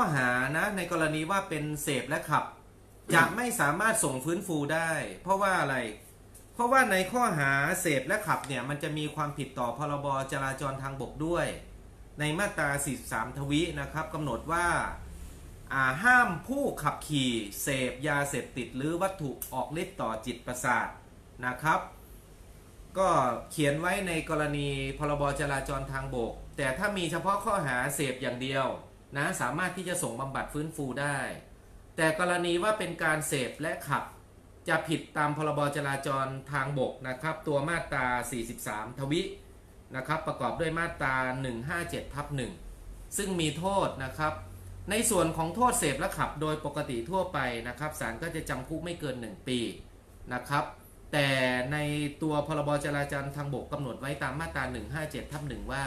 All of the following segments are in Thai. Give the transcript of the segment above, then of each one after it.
ข้อหานะในกรณีว่าเป็นเสพและขับ จะไม่สามารถส่งฟื้นฟูได้ เพราะว่าอะไร เพราะว่าในข้อหาเสพและขับเนี่ยมันจะมีความผิดต่อพรบจราจรทางบกด้วย ในมาตรา 43 ทวินะครับกำหนดว่าอ่าห้ามผู้ขับขี่เสพยาเสพติดหรือวัตถุออกฤทธิ์ต่อจิตประสาทนะครับ ก็เขียนไว้ในกรณีพรบจราจรทางบก แต่ถ้ามีเฉพาะข้อหาเสพอย่างเดียว นะสามารถที่จะส่งบำบัดฟื้นฟูได้ แต่กรณีว่าเป็นการเสพและขับจะผิดตามพรบจราจรทางบกนะครับ ตัวมาตรา 43 ทวินะครับ ประกอบด้วยมาตรา 157ทับ1ซึ่งมีโทษนะครับ ในส่วนของโทษเสพและขับโดยปกติทั่วไปนะครับศาลก็จะจำคุกไม่เกิน 1 ปีนะครับ แต่ในตัวพรบจราจรทางบกกำหนดไว้ตามมาตรา 157ทับ1ว่า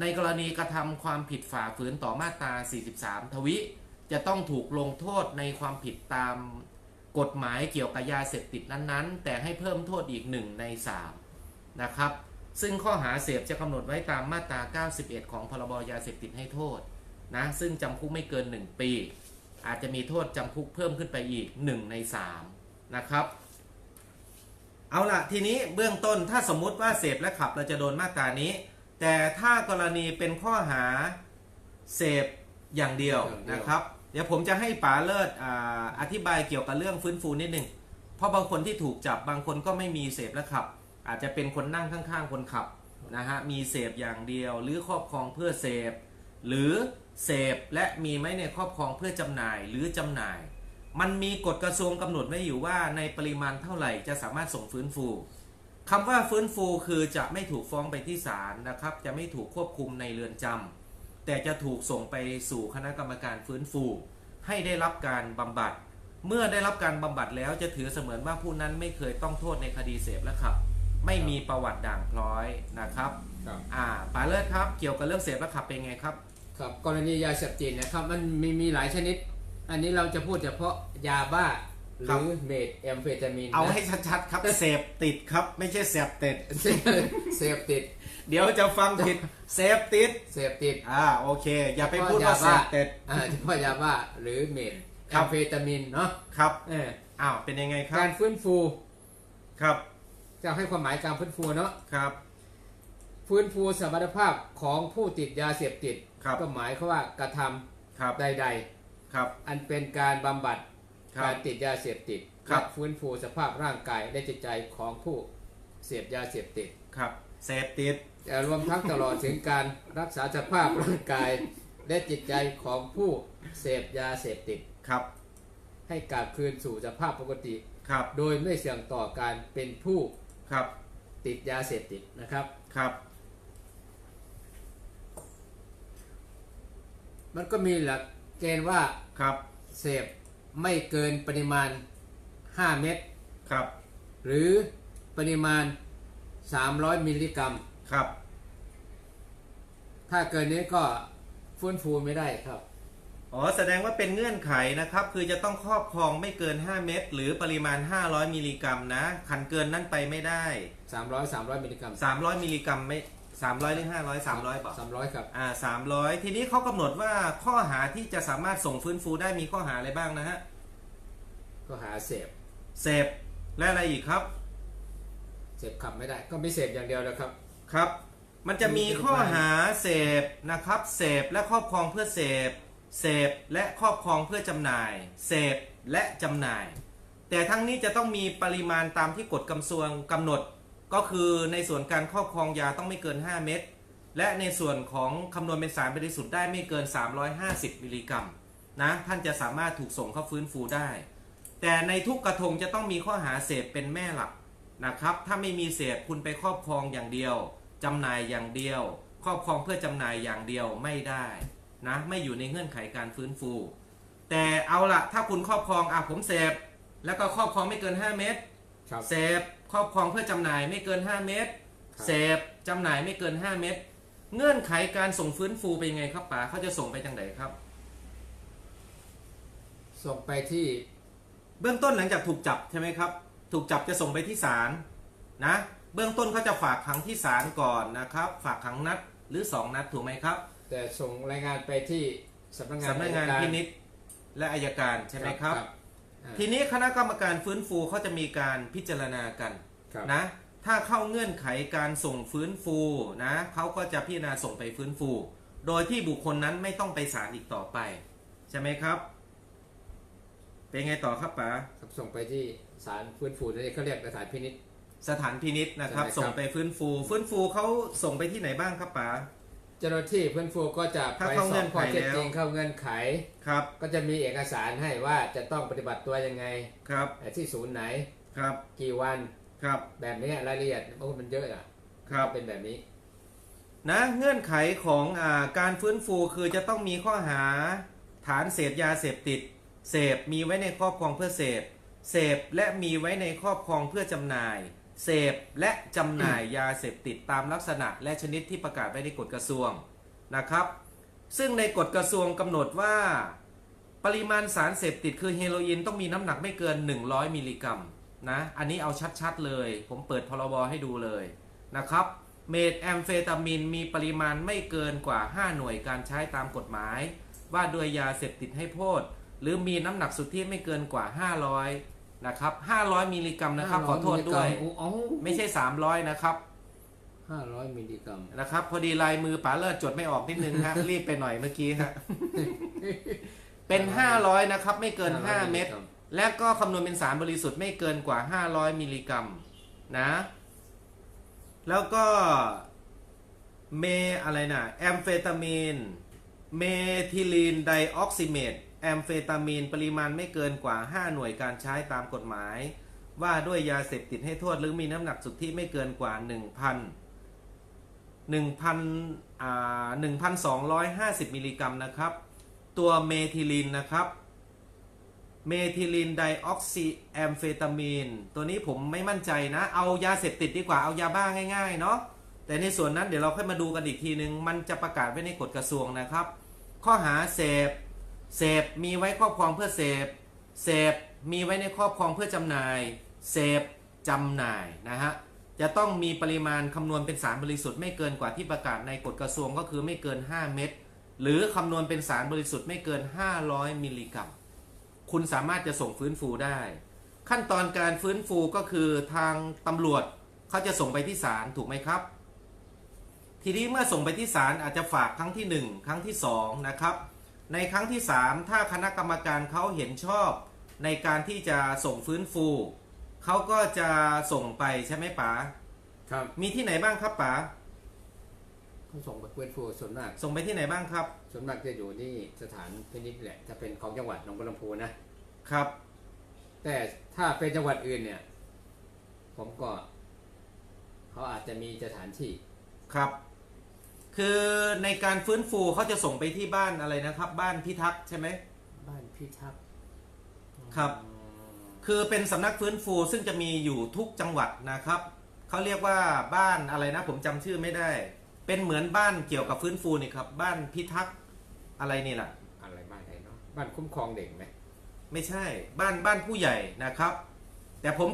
ในกรณีกระทำความผิดฝ่าฝืนต่อมาตรา 43 ทวิ จะต้องถูกลงโทษในความผิดตามกฎหมายเกี่ยวกับยาเสพติดนั้นๆ แต่ให้เพิ่มโทษอีก 1 ใน 3 นะครับ ซึ่งข้อหาเสพจะกำหนดไว้ตามมาตรา 91 ของพรบยาเสพติดให้โทษนะซึ่งจำคุกไม่เกิน 1 ปี อาจจะมีโทษจำคุกเพิ่มขึ้นไปอีก 1 ใน 3 นะครับ เอาละทีนี้เบื้องต้นถ้าสมมุติว่าเสพและขับเราจะโดนมาตรานี้ แต่ถ้ากรณีเป็นข้อหาเสพอย่างเดียวอย่างเดียว นะครับ เดี๋ยวผมจะให้ป๋าเลิศอ่าอธิบายเกี่ยวกับเรื่องฟื้นฟูนิดหนึ่งเพราะบางคนที่ถูกจับบางคนก็ไม่มีเสพและขับ อาจจะเป็นคนนั่งข้างๆ คนขับนะฮะมีเสพอย่างเดียว หรือครอบครองเพื่อเสพ หรือเสพและมีไหมในครอบครองเพื่อจำหน่ายหรือจำหน่าย มันมีกฎกระทรวงกำหนดไว้อยู่ว่าในปริมาณเท่าไหร่จะสามารถส่งฟื้นฟู คำว่าฟื้นฟูคือจะไม่ถูกฟ้องไปที่ศาลนะครับ จะไม่ถูกควบคุมในเรือนจำแต่จะถูกส่งไปสู่คณะกรรมการฟื้นฟู ให้ได้รับการบำบัด เมื่อได้รับการบำบัดแล้วจะถือเสมือนว่าผู้นั้นไม่เคยต้องโทษในคดีเสพและขับ ไม่มีประวัติด่างพร้อยนะครับครับอ่าป๋าเลิศครับเกี่ยวกับเรื่องเสพและขับเป็นไงครับ ครับกรณียาเสพติดนะครับมันมีมีหลายชนิด อันนี้เราจะพูดเฉพาะยาบ้า หครับ รือเมทแอมเฟตามีนเอานะให้ชัดๆครับ เสพติดครับ ไม่ใช่เสพติด เสพเสพติดเดี๋ยวจะฟังผิดเสพติด เสพติดอ่าโอเค อย่าไปพูดว่าเสพติด อ่าเฉพาะยาบ้าหรือเมทคแอรับ มเฟตามีนเนาะครับเอออ้าวเป็นยังไงครักาบรฟื้นฟูครับจะให้ความหมายการฟื้นฟูเนาะ ครับ ฟื้นฟูสมรรถภาพของผู้ติดยาเสพติด ครับ ก็หมายเขามว่ากระทำครับใด ครับ ๆ อันเป็นการบำบัดครับ การติดยาเสพติดครับและฟื้นฟูสภาพร่างกายและจิตใจของผู้เสพยาเสพติดครับเสพติดแต่รวมทั้งตลอดถึงการรักษาสภาพร่างกาย และจิตใจของผู้เสพยาเสพติดครับ ให้กลับคืนสู่สภาพปกติครับ โดยไม่เสี่ยงต่อการเป็นผู้ครับ ติดยาเสพติดนะครับครับ มันก็มีหลักเกณฑ์ว่าครับเสพ ไม่เกินปริมาณ 5 เม็ดครับ หรือปริมาณ 300 มิลลิกรัม ครับ ถ้าเกินนี้ก็ฟื้นฟูไม่ได้ครับ อ๋อ แสดงว่าเป็นเงื่อนไขนะครับ คือจะต้องครอบครองไม่เกิน 5 เม็ดหรือปริมาณ 500 มิลลิกรัมนะขันเกินนั้นไปไม่ได้ 300 300 มิลลิกรัม 300 มิลลิกรัมไม่ 300หรือ500 300ป่ะ300ครับอ่า300ทีนี้เขากำหนดว่าข้อหาที่จะสามารถส่งฟื้นฟูได้มีข้อหาอะไรบ้างนะฮะก็หาเสพเสพและอะไรอีกครับ เสพขับไม่ได้ ก็ไม่เสพอย่างเดียวนะครับครับ มันจะมีข้อหาเสพนะครับเสพและครอบครองเพื่อเสพเสพและครอบครองเพื่อจำหน่ายเสพและจำหน่าย แต่ทั้งนี้จะต้องมีปริมาณตามที่กฎกำทรวงกำหนด ก็คือในส่วนการครอบครองยาต้องไม่เกิน 5 เม็ดและในส่วนของคำนวณเป็นสารบริสุทธิ์ได้ไม่เกิน 350 มิลลิกรัมนะท่านจะสามารถถูกส่งเข้าฟื้นฟูได้ แต่ในทุกกระทงจะต้องมีข้อหาเสพเป็นแม่หลักนะครับ ถ้าไม่มีเสพคุณไปครอบครองอย่างเดียวจำหน่ายอย่างเดียว ครอบครองเพื่อจำหน่ายอย่างเดียวไม่ได้นะไม่อยู่ในเงื่อนไขการฟื้นฟู แต่เอาละถ้าคุณครอบครองอะผมเสพแล้วก็ครอบครองไม่เกิน 5 เม็ดครับเสพ ครอบครองเพื่อจำหน่ายไม่เกิน 5 เม็ดครับเสพจำหน่ายไม่เกิน 5 เม็ดเงื่อนไขการส่งฟื้นฟูเป็นยังไงครับป๋าเขาจะส่งไปจังไหนครับ ส่งไปที่เบื้องต้นหลังจากถูกจับใช่ไหมครับ ถูกจับจะส่งไปที่ศาลนะ เบื้องต้นเขาจะฝากขังที่ศาลก่อนนะครับ ฝากขังนัดหรือ 2 นัดถูกไหมครับ แต่ส่งรายงานไปที่สำนักงานสำนักงานอัยกรพินิษและอายการใช่ไหมครับอ่า ทีนี้คณะกรรมการฟื้นฟูเขาจะมีการพิจารณากันครับนะ ถ้าเข้าเงื่อนไขการส่งฟื้นฟูนะเขาก็จะพิจารณาส่งไปฟื้นฟู โดยที่บุคคลนั้นไม่ต้องไปศาลอีกต่อไป ใช่ไหมครับ เป็นไงต่อครับป๋าครับส่งไปที่ศาลฟื้นฟูนี่เขาเรียกสถานพินิษสถานพินิษนะครับใช่ไหมครับ ส่งไปฟื้นฟู ฟื้นฟูเขาส่งไปที่ไหนบ้างครับป๋า เจ้าหน้าที่ฟื้นฟูก็จะถ้าไปเข้าสเงื่ออบนไขข้อเท็จแล้วจริงเข้าเงื่อนไขครับ ก็จะมีเอกสารให้ว่าจะต้องปฏิบัติตัวยังไงครับที่ศูนย์ไหนครับ กี่วันครับ แบบนี้รายละเอียดโอ้มันเยอะอะครับเป็นแบบนี้ นะเงื่อนไขของอาการฟื้นฟูคือจะต้องมีข้อหาฐานเสพยาเสพติด เสพมีไว้ในครอบครองเพื่อเสพเสพและมีไว้ในครอบครองเพื่อจำหน่าย เสพและจำหน่ายยาเสพติดตามลักษณะและชนิดที่ประกาศไว้ในกฎกระทรวงนะครับ ซึ่งในกฎกระทรวงกำหนดว่า ปริมาณสารเสพติดคือเฮโรอีนต้องมีน้ำหนักไม่เกิน 100 มิลลิกรัมนะอันนี้เอาชัดๆเลย ผมเปิดพรบให้ดูเลยนะครับเมทแอมเฟตามินมีปริมาณไม่เกินกว่า 5 หน่วยการใช้ตามกฎหมาย ว่าด้วยยาเสพติดให้โทษหรือมีน้ำหนักสุทธิไม่เกินกว่า 500 นะครับ500 มิลลิกรัมนะครับ ขอโทษด้วยโอ้ไม่ใช่ 300 นะครับห้าร้อยมิลลิกรัมนะครับ พอดีลายมือป๋าเลิศจดไม่ออกนิดนึงฮะ รีบไปหน่อยเมื่อกี้ฮะ เป็น 500 นะครับ ไม่เกิน 5 เม็ด และก็คำนวณเป็นสารบริสุทธิ์ไม่เกินกว่า 500 มิลลิกรัมนะ แล้วก็เมอะไรนะแอมเฟตามีน เมทิลีนไดออกซิเมต แอมเฟตามีนปริมาณไม่เกินกว่า 5 หน่วยการใช้ตามกฎหมาย ว่าด้วยยาเสพติดให้โทษหรือมีน้ำหนักสุทธิไม่เกินกว่า 1,000 1,000อ่า1,250 มิลลิกรัมนะครับ ตัวเมทิลีนนะครับเมทิลินไดออกซิแอมเฟตามีนตัวนี้ผมไม่มั่นใจนะ เอายาเสพติดดีกว่าเอายาบ้าง่ายๆเนาะแต่ในส่วนนั้นเดี๋ยวเราค่อยมาดูกันอีกทีนึง มันจะประกาศไว้ในกฎกระทรวงนะครับ ข้อหาเสพ เสพมีไว้ครอบครองเพื่อเสพ เสพมีไว้ในครอบครองเพื่อจำหน่าย เสพจำหน่ายนะฮะ จะต้องมีปริมาณคำนวณเป็นสารบริสุทธิ์ไม่เกินกว่าที่ประกาศในกฎกระทรวงก็คือไม่เกิน 5 เม็ดหรือคำนวณเป็นสารบริสุทธิ์ไม่เกิน 500 มิลลิกรัม คุณสามารถจะส่งฟื้นฟูได้ ขั้นตอนการฟื้นฟูก็คือทางตำรวจเขาจะส่งไปที่ศาลถูกไหมครับ ทีนี้เมื่อส่งไปที่ศาลอาจจะฝากครั้งที่ 1 ครั้งที่2นะครับ ในครั้งที่ 3 ถ้าคณะกรรมการเขาเห็นชอบในการที่จะส่งฟื้นฟู เขาก็จะส่งไปใช่ไหมป๋าครับมีที่ไหนบ้างครับป๋าเขาส่งไปฟื้นฟูส่วนมากส่งไปที่ไหนบ้างครับ ส่วนมากจะอยู่ที่สถานพินิจแหละจะเป็นของจังหวัดหนองบัวลำพูนะครับ แต่ถ้าเป็นจังหวัดอื่นเนี่ย ผมก็ เขาอาจจะมีสถานที่ครับ คือในการฟื้นฟูเขาจะส่งไปที่บ้านอะไรนะครับ บ้านพิทักษ์ใช่ไหมบ้านพิทักษ์ครับอืมคือเป็นสำนักฟื้นฟูซึ่งจะมีอยู่ทุกจังหวัดนะครับเขาเรียกว่าบ้านอะไรนะ ผมจำชื่อไม่ได้ เป็นเหมือนบ้านเกี่ยวกับฟื้นฟูนี่ครับ บ้านพิทักษ์อะไรนี่แหละอะไรบ้านไหนเนาะบ้านคุ้มครองเด็กไหมไม่ใช่บ้านบ้านผู้ใหญ่นะครับ แต่ผม